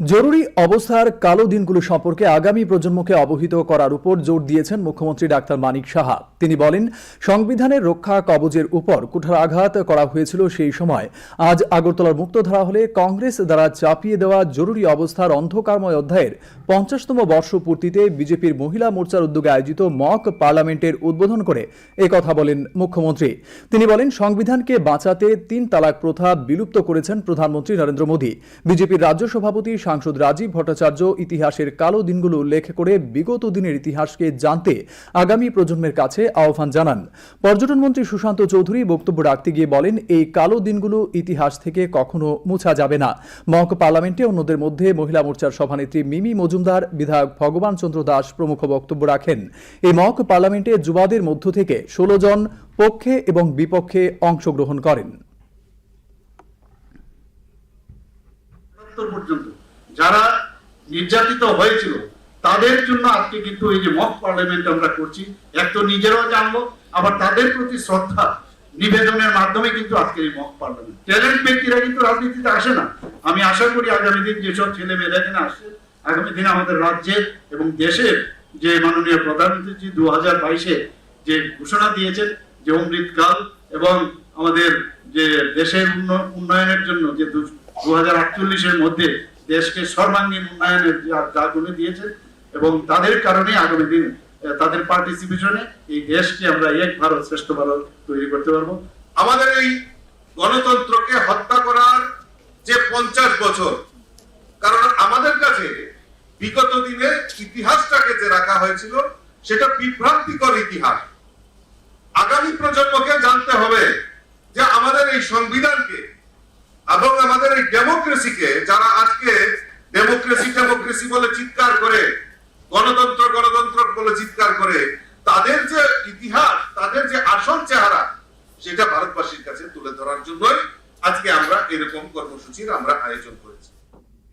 জরুরি অবস্থার কালো দিনগুলো সম্পর্কে আগামী প্রজন্মকে অবহিত করার উপর জোর দিয়েছেন মুখ্যমন্ত্রী ডাক্তার মানিক সাহা। তিনি বলেন, সংবিধানের রক্ষা কবজের উপর কুঠারাঘাত করা হয়েছিল সেই সময়। আজ আগরতলার মুক্তধারা হলে কংগ্রেস দ্বারা চাপিয়ে দেওয়া জরুরি অবস্থার অন্ধকারময় অধ্যায়ের পঞ্চাশতম বর্ষ পূর্তিতে বিজেপির মহিলা মোর্চার উদ্যোগে আয়োজিত মক পার্লামেন্টের উদ্বোধন করে কথা বলেন মুখ্যমন্ত্রী। তিনি বলেন, সংবিধানকে বাঁচাতে তিন তালাক প্রথা বিলুপ্ত করেছেন প্রধানমন্ত্রী নরেন্দ্র মোদী। বিজেপির রাজ্য সভাপতি সাংসদ রাজীব ভট্টাচার্য ইতিহাসের কালো দিনগুলো উল্লেখ করে বিগত দিনের ইতিহাসকে জানতে আগামী প্রজন্মের কাছে আহ্বান জানান। পর্যটন মন্ত্রী সুশান্ত চৌধুরী বক্তব্য রাখতে গিয়ে বলেন, এই কালো দিনগুলো ইতিহাস থেকে কখনো মুছা যাবে না। মক পার্লামেন্টে অন্যদের মধ্যে মহিলা মোর্চার সভানেত্রী মিমি মজুমদার, বিধায়ক ভগবান চন্দ্র দাস প্রমুখ বক্তব্য রাখেন। এই মক পার্লামেন্টে যুবাদের মধ্য থেকে ষোলো জন পক্ষে এবং বিপক্ষে অংশগ্রহণ করেন। পর্যন্ত। যারা নির্যাতিত হয়েছিল, তাদের জন্য আজকে কিন্তু এই যে মক পার্লামেন্ট আমরা করছি, এক তো নিজেরাও জানব, আবার তাদের প্রতি শ্রদ্ধা নিবেদনের মাধ্যমে কিন্তু আজকে এই মক পার্লামেন্ট। ট্যালেন্ট ব্যক্তিরা কিন্তু রাজনীতিতে আসে না। আমি আশা করি আগামী দিন যেসব ছেলে মেয়েরা এখানে আসছে, আগামী দিনে আমাদের রাজ্যের এবং দেশের যে মাননীয় প্রধানমন্ত্রী দু হাজার বাইশে যে ঘোষণা দিয়েছেন যে অমৃতকাল এবং আমাদের যে দেশের উন্নয়নের জন্য যে দু হাজার আটচল্লিশের মধ্যে দেশকে সর্বাঙ্গীন উন্নয়নের যা- করে দিয়েছেন এবং তাদের কারণে আগামী দিন তাদের পার্টিসিপেশনে এই দেশকে আমরা এক ভারত, শ্রেষ্ঠ ভারত তৈরি করতে পারব। আমাদের এই গণতন্ত্রকে হত্যা করার যে পঞ্চাশ বছর, কারণ আমাদের কাছে বিগত দিনে ইতিহাসটাকে যে রাখা হয়েছিল, সেটা বিভ্রান্তিকর ইতিহাস। আগামী প্রজন্মকে জানতে হবে যে আমাদের এই সংবিধানকে এবং আমাদের এই ডেমোক্রেসিকে যারা আজকে ডেমোক্রেসি বলে চিৎকার করে, গণতন্ত্র গণতন্ত্র বলে চিৎকার করে, তাদের যে ইতিহাস, তাদের যে আসল চেহারা, সেটা ভারতবাসীর কাছে তুলে ধরার জন্যই আজকে আমরা এরকম কর্মসূচির আমরা আয়োজন করেছি।